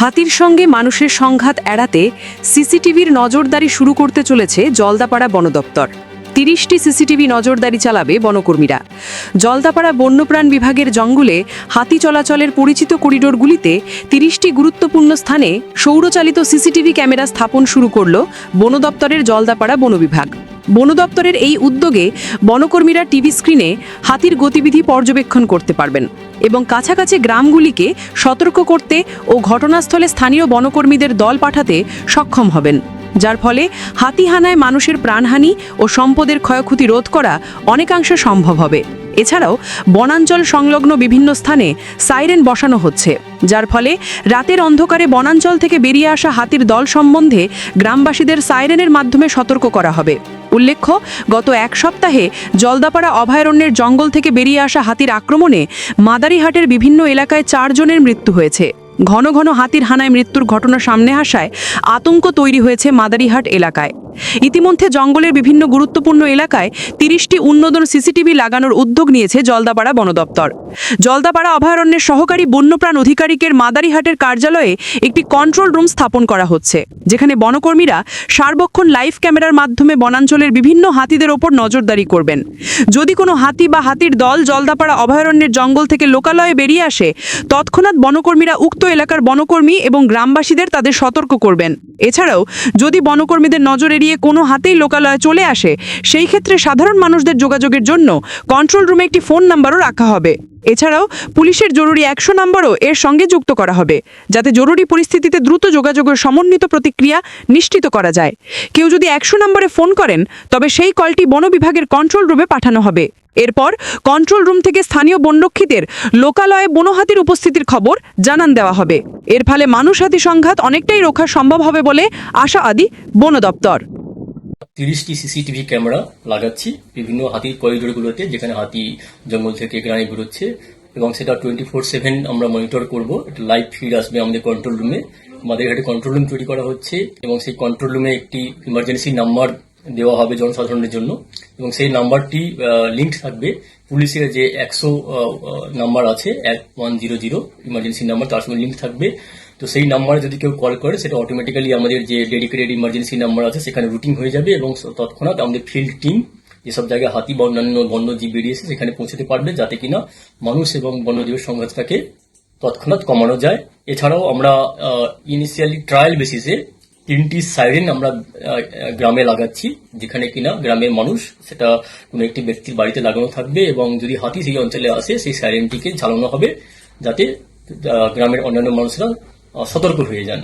হাতির সঙ্গে মানুষের সংঘাত এড়াতে সিসিটিভির নজরদারি শুরু করতে চলেছে জলদাপাড়া বন দপ্তর। তিরিশটি সিসিটিভি নজরদারি চালাবে বনকর্মীরা। জলদাপাড়া বন্যপ্রাণ বিভাগের জঙ্গলে হাতি চলাচলের পরিচিত করিডোরগুলিতে তিরিশটি গুরুত্বপূর্ণ স্থানে সৌরচালিত সিসিটিভি ক্যামেরা স্থাপন শুরু করল বন দপ্তরের জলদাপাড়া বন বিভাগ। বন দপ্তরের এই উদ্যোগে বনকর্মীরা টিভি স্ক্রিনে হাতির গতিবিধি পর্যবেক্ষণ করতে পারবেন এবং কাছাকাছি গ্রামগুলিকে সতর্ক করতে ও ঘটনাস্থলে স্থানীয় বনকর্মীদের দল পাঠাতে সক্ষম হবেন, যার ফলে হাতিহানায় মানুষের প্রাণহানি ও সম্পদের ক্ষয়ক্ষতি রোধ করা অনেকাংশে সম্ভব হবে। এছাড়াও বনাঞ্চল সংলগ্ন বিভিন্ন স্থানে সাইরেন বসানো হচ্ছে, যার ফলে রাতের অন্ধকারে বনাঞ্চল থেকে বেরিয়ে আসা হাতির দল সম্বন্ধে গ্রামবাসীদের সাইরেনের মাধ্যমে সতর্ক করা হবে। উল্লেখ্য, গত এক সপ্তাহে জলদাপাড়া অভয়ারণ্যের জঙ্গল থেকে বেরিয়ে আসা হাতির আক্রমণে মাদারিহাটের বিভিন্ন এলাকায় চারজনের মৃত্যু হয়েছে। ঘন ঘন হাতির হানায় মৃত্যুর ঘটনা সামনে আসায় আতঙ্ক তৈরি হয়েছে মাদারিহাট এলাকায়। ইতিমধ্যে জঙ্গলের বিভিন্ন গুরুত্বপূর্ণ এলাকায় তিরিশটি উন্নতন সিসিটিভি লাগানোর উদ্যোগ নিয়েছে জলদাপাড়া বন দপ্তর। জলদাপাড়া অভয়ারণ্যের সহকারী বন্যপ্রাণ অধিকারিকের মাদারিহাটের কার্যালয়ে একটি কন্ট্রোল রুম স্থাপন করা হচ্ছে, যেখানে বনকর্মীরা সার্বক্ষণ লাইভ ক্যামেরার মাধ্যমে বনাঞ্চলের বিভিন্ন হাতিদের ওপর নজরদারি করবেন। যদি কোনো হাতি বা হাতির দল জলদাপাড়া অভয়ারণ্যের জঙ্গল থেকে লোকালয়ে বেরিয়ে আসে, তৎক্ষণাৎ বনকর্মীরা উক্ত এলাকার বনকর্মী এবং গ্রামবাসীদের তাদের সতর্ক করবেন। এছাড়াও যদি বনকর্মীদের নজর এড়িয়ে কোনো হাতেই লোকালয়ে চলে আসে। সেই ক্ষেত্রে সাধারণ মানুষদের যোগাযোগের জন্য কন্ট্রোল রুমে একটি ফোন নাম্বারও রাখা হবে। এছাড়াও পুলিশের জরুরি একশো নম্বরও এর সঙ্গে যুক্ত করা হবে, যাতে জরুরি পরিস্থিতিতে দ্রুত যোগাযোগের সমন্বিত প্রতিক্রিয়া নিশ্চিত করা যায়। কেউ যদি একশো নম্বরে ফোন করেন, তবে সেই কলটি বন বিভাগের কন্ট্রোল রুমে পাঠানো হবে। এরপর কন্ট্রোল রুম থেকে স্থানীয় বনরক্ষীদের লোকালয়ে বনহাতির উপস্থিতির খবর জানান দেওয়া হবে। এর ফলে মানুষ হাতি সংঘাত অনেকটাই রক্ষা সম্ভব হবে বলে আশা আদি বন দপ্তর। তিরিশটি সিসিটিভি ক্যামেরা লাগাচ্ছি। বিভিন্ন হাতির করিডোরগুলোতে, যেখানে হাতি জঙ্গল থেকে গ্রামে বেরোচ্ছে এবং সেটা টোয়েন্টি ফোর সেভেন আমরা মনিটর করব। লাইভ ফিড আসবে আমাদের কন্ট্রোল রুমে আমাদের এখানে কন্ট্রোল রুম তৈরি করা হচ্ছে এবং সেই কন্ট্রোল রুমে একটি ইমার্জেন্সি নাম্বার দেওয়া হবে জনসাধারণের জন্য এবং সেই নাম্বারটি লিঙ্ক থাকবে। পুলিশের যে একশো নাম্বার আছে, এক one zero zero emergency number, তার সঙ্গে লিঙ্ক থাকবে। তো সেই নাম্বারে যদি কেউ কল করে, সেটা অটোমেটিক্যালি আমাদের যে ডেডিকেটেড ইমার্জেন্সি নাম্বার আছে, সেখানে রুটিং হয়ে যাবে এবং তৎক্ষণাৎ আমাদের ফিল্ড টিম যেসব জায়গায় হাতি বা অন্যান্য বন্যজীব বেরিয়েছে সেখানে পৌঁছতে পারবে যাতে কিনা মানুষ এবং বন্যজীবের সংঘাতটাকে তৎক্ষণাৎ কমানো যায়। এছাড়াও আমরা ইনিশিয়ালি ট্রায়াল বেসিসে তিনটি সাইরেন আমরা গ্রামে লাগাচ্ছি, যেখানে কিনা গ্রামের মানুষ সেটা কোনো একটি ব্যক্তির বাড়িতে লাগানো থাকবে এবং যদি হাতি সেই অঞ্চলে আসে, সেই সাইরেনটিকে চালানো হবে যাতে গ্রামের অন্যান্য মানুষরা সতর্ক হয়ে যান।